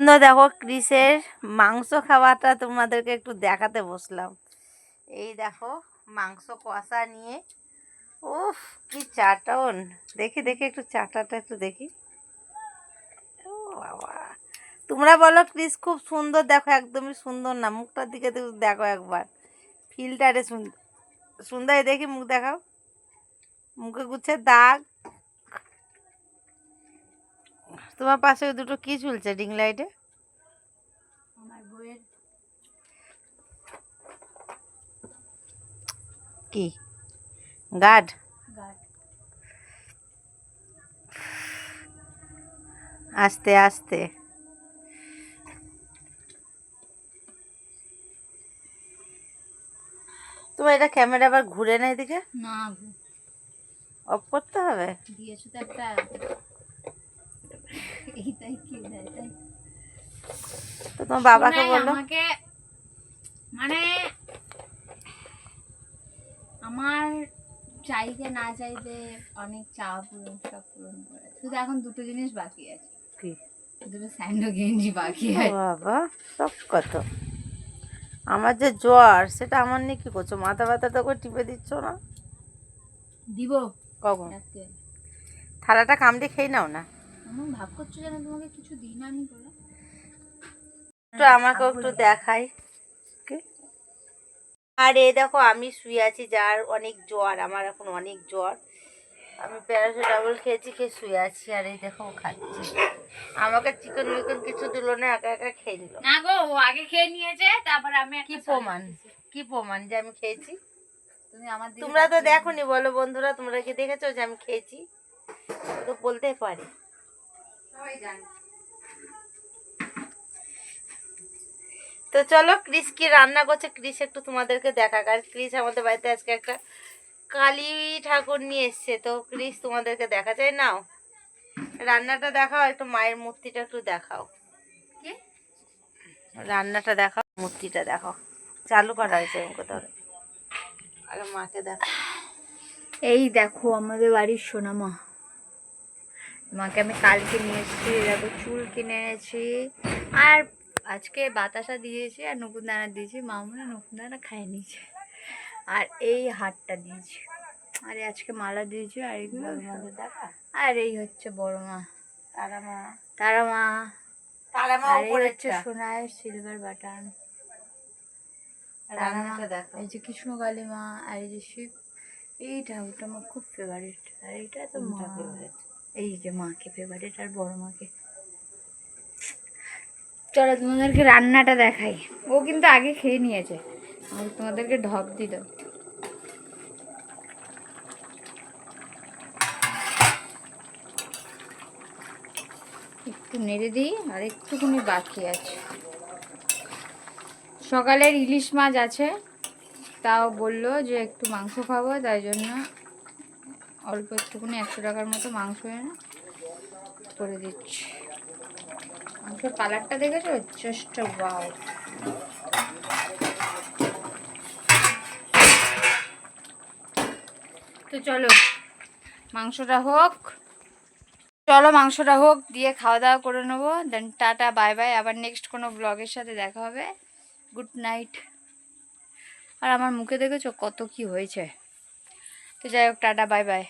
বন্ধুরা, দেখো ক্রিসের মাংস খাওয়াটা তোমাদেরকে একটু দেখাতে বসলাম। এই দেখো মাংস কষা নিয়ে। উফ কি চাটন। দেখি দেখি একটু চাটাটা একটু দেখি। ও বাবা। তোমরা বলো ক্রিস খুব সুন্দর দেখো একদমই সুন্দর না। মুখটার দিকে দেখো একবার। ফিল্টারে সুন্দর সুন্দর দেখি মুখ দেখাও। মুখে গুচ্ছে দাগ। তোমার পাশে দুটো কি ঝুলছে ডিং লাইটে? আমার বইয়ের কি? গার্ড? আস্তে আস্তে। তোমার এটা ক্যামেরা আবার ঘুরে না এদিকে? না অফ করতে হবে? দিয়েছ তো একটা এইটাই কি দেয় তাই তো তোমার বাবাকে শোনাই আমাকে মানে আমার চাইতে না চাইতে অনেক চা পূরণ সব পূরণ করে শুধু এখন দুটো জিনিস বাকি আছে। কি? দুটো স্যান্ডো গেঞ্জি বাকি আছে। বাবা সব কত আমার যে জ্বর সেটা আমার নিয়ে কি করছ? মাথা ব্যথাটা করে টিপে দিচ্ছ না? দিব। কখন? থালাটা কামড়ে খেয়ে নাও না। এমন ভাব করছ যেন তোমাকে কিছু দিই না আমি করে একটু আমাকেও একটু দেখাই? আর এই দেখো আমি শুয়ে আছি যার অনেক জ্বর আমার এখন অনেক জ্বর। আমি প্যারাসিটামল খেয়েছি খেয়ে শুয়ে আছি আর এই দেখো খাচ্ছে। আমাকে চিকেন মিকেন কিছু দিল না একা একা খেয়ে নিল। না গো ও আগে খেয়ে নিয়েছে তারপর আমি কি প্রমাণ? কি প্রমাণ যে আমি খেয়েছি? তুমি আমার তোমরা তো দেখো নি বলো বন্ধুরা তোমরা কি দেখেছ যে আমি খেয়েছি? তো বলতে পারি। তো চলো ক্রিস কি রান্না করছে? ক্রিস একটু তোমাদেরকে দেখাক। আর ক্রিস আমাদের বাড়িতে আজকে একটা কালী ঠাকুর নিয়ে এসছে। তো ক্রিস তোমাদেরকে দেখা যায় নাও। রান্নাটা দেখাও একটু মায়ের মূর্তিটা একটু দেখাও। কি? রান্নাটা দেখাও মূর্তিটা দেখাও। চালু করা হয়েছে কোথাও আগে মাকে দেখো। এই দেখো আমাদের বাড়ির সোনামা। মাকে আমি কালকে নিয়ে এসেছি দেখো চুল কিনে এনেছি। আর আজকে বাতাসা দিয়েছি আর নকুনদানা দিয়েছি মামুনা নকুনদানা খাই নিয়েছে। আর এই হারটা দিয়েছি। আর আজকে মালা দিয়েছি আর এগুলো আর এই হচ্ছে বড় মা। তারা মা। তারা মা। তারা মা আর এই উপরে হচ্ছে সোনার সিলভার বাটন। এই যে কৃষ্ণকালী মা আর এই যে শিব এই ঠাকুরটা আমার খুব ফেভারিট আর এইটা তো মা। favorite? এই যে মাকে ফেভারিট আর বড় মাকে। চলো তোমাদেরকে রান্নাটা দেখাই। ও কিন্তু আগে খেয়ে নিয়েছে। আমি তোমাদেরকে ঢপ দিল একটু নেড়ে দিই, আর একটুখানি বাকি আছে। সকালের ইলিশ মাছ আছে, তাও বলল যে একটু মাংস খাব, তাই জন্য অল্প একটুখানি একশো টাকার মতো মাংস এনে করে দিচ্ছি। মাংসের কালারটা দেখেছ? জাস্ট ওয়াও তো চলো, মাংসটা হোক, চলো মাংসটা হোক, দিয়ে খাওয়া দাওয়া করে নেব। দেন টাটা বাই বাই আবার নেক্সট কোনো ব্লগের সাথে দেখা হবে। গুড নাইট আর আমার মুখে দেখেছ কত কি হয়েছে? তো যাই হোক টাটা বাই বাই